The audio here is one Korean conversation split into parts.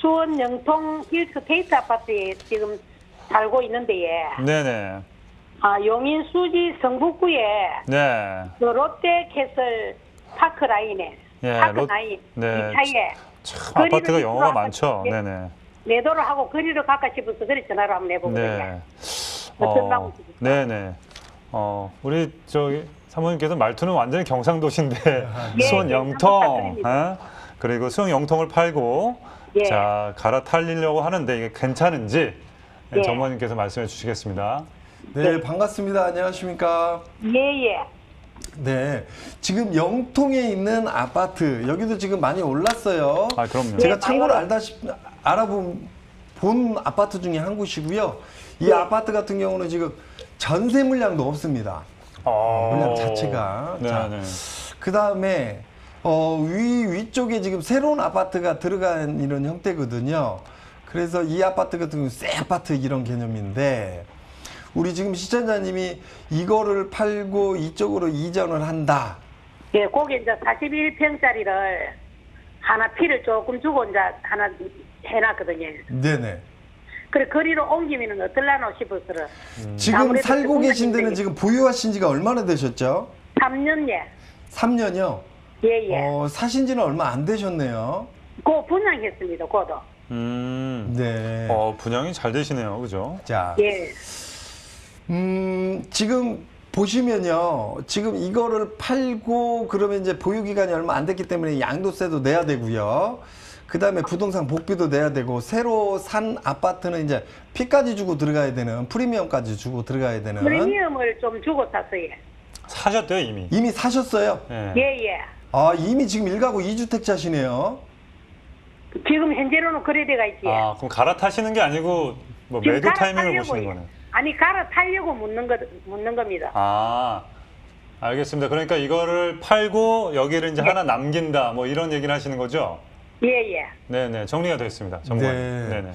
수원 영통 일스테이트 아파트에 지금 살고 있는데 예. 네네. 아, 용인 수지 성북구에 네. 그 롯데 캐슬 파크 라인에 예, 파크 롯- 라인 네. 이 차에 참 거리를 아파트가 영어가 많죠. 예. 네네. 내도를 하고 거리를 갈까 싶어서 그래 전화를 한번 해보거든요. 네. 어떤 방법이 있을까요? 네네. 어, 우리 저기 사모님께서 말투는 완전히 경상도신데 예, 수원 예, 영통. 어? 그리고 수원 영통을 팔고 예. 자 갈아탈리려고 하는데 이게 괜찮은지 네, 예. 정모님께서 말씀해 주시겠습니다. 네, 반갑습니다. 안녕하십니까? 예 예. 네, 지금 영통에 있는 아파트 여기도 지금 많이 올랐어요. 아 그럼요. 제가 네, 참고로 많이 알다시피 알아본 본 아파트 중에 한 곳이고요. 이 네. 아파트 같은 경우는 지금 전세 물량도 없습니다. 어, 물량 자체가. 자, 네네. 그 다음에 어, 위 위쪽에 지금 새로운 아파트가 들어간 이런 형태거든요. 그래서 이 아파트 같은 경우 새 아파트 이런 개념인데 우리 지금 시청자님이 이거를 팔고 이쪽으로 이전을 한다. 예, 거기 이제 41평짜리를 하나 피를 조금 주고 이제 하나 해놨거든요. 네네. 그래 거리로 옮기면은 어떨라나 싶어서 지금 아무래도 살고 계신 데는. 지금 보유하신 지가 얼마나 되셨죠? 3년 예. 3년이요. 예 예. 어, 사신 지는 얼마 안 되셨네요. 그 분양했습니다. 고도. 음. 네. 어 분양이 잘 되시네요, 그죠? 자, 예. 음, 지금 보시면요. 지금 이거를 팔고 그러면 이제 보유 기간이 얼마 안 됐기 때문에 양도세도 내야 되고요. 그다음에 부동산 복비도 내야 되고 새로 산 아파트는 이제 피까지 주고 들어가야 되는 프리미엄까지 주고 들어가야 되는 프리미엄을 좀 주고 샀어요. 사셨대요 이미. 이미 사셨어요? 예. 예 예. 아, 이미 지금 일가구이주택자시네요 지금 현재로는 거래돼가 있지. 아 그럼 갈아타시는 게 아니고 뭐 지금 매도 타이밍을 갈아타려고 보시는 해. 거네. 아니 갈아타려고 묻는 거 묻는 겁니다. 아, 알겠습니다. 그러니까 이거를 팔고 여기를 이제 네. 하나 남긴다, 뭐 이런 얘기를 하시는 거죠? 예예. 네네, 정리가 됐습니다. 정말. 네. 네 네.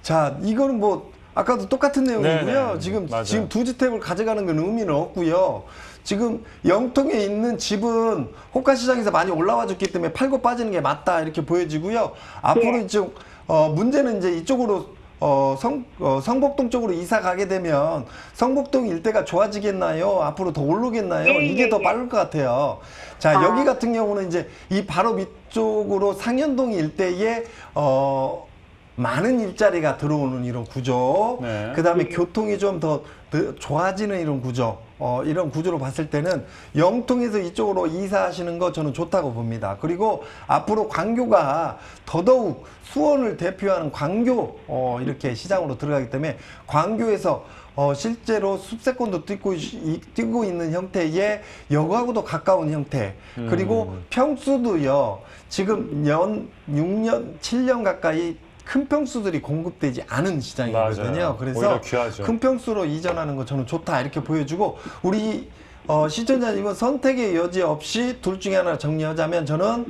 자, 이거는 뭐 아까도 똑같은 내용이고요. 네네. 지금 맞아요. 지금 두 주택을 가져가는 건 의미는 없고요. 지금 영통에 있는 집은 호가 시장에서 많이 올라와 줬기 때문에 팔고 빠지는 게 맞다 이렇게 보여지고요. 앞으로 예. 이쪽 어 문제는 이제 이쪽으로 어, 성, 어, 성복동 쪽으로 이사 가게 되면 성복동 일대가 좋아지겠나요? 앞으로 더 오르겠나요? 예, 이게 예, 더 예. 빠를 것 같아요. 자, 아. 여기 같은 경우는 이제 이 바로 밑쪽으로 상현동 일대에 어, 많은 일자리가 들어오는 이런 구조. 네. 그 다음에 교통이 좀 더 좋아지는 이런 구조. 어, 이런 구조로 봤을 때는 영통에서 이쪽으로 이사하시는 거 저는 좋다고 봅니다. 그리고 앞으로 광교가 더더욱 수원을 대표하는 광교, 어, 이렇게 시장으로 들어가기 때문에 광교에서 어, 실제로 숲세권도 뛰고, 있- 뛰고 있는 형태의 여가하고도 가까운 형태. 그리고 평수도요, 지금 연 6년, 7년 가까이 큰 평수들이 공급되지 않은 시장이거든요. 맞아요. 그래서. 큰 평수로 이전하는 거 저는 좋다 이렇게 보여주고 우리 어, 시청자님은 선택의 여지 없이 둘 중에 하나 정리하자면 저는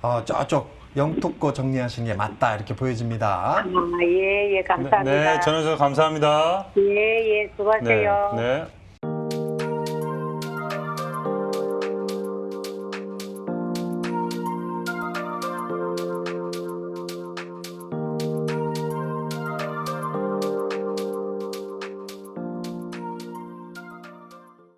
어, 저쪽 영토 거 정리하시는 게 맞다 이렇게 보여집니다. 아, 예예 감사합니다. 네, 전화주셔서 감사합니다. 예예 수고하세요. 네. 네.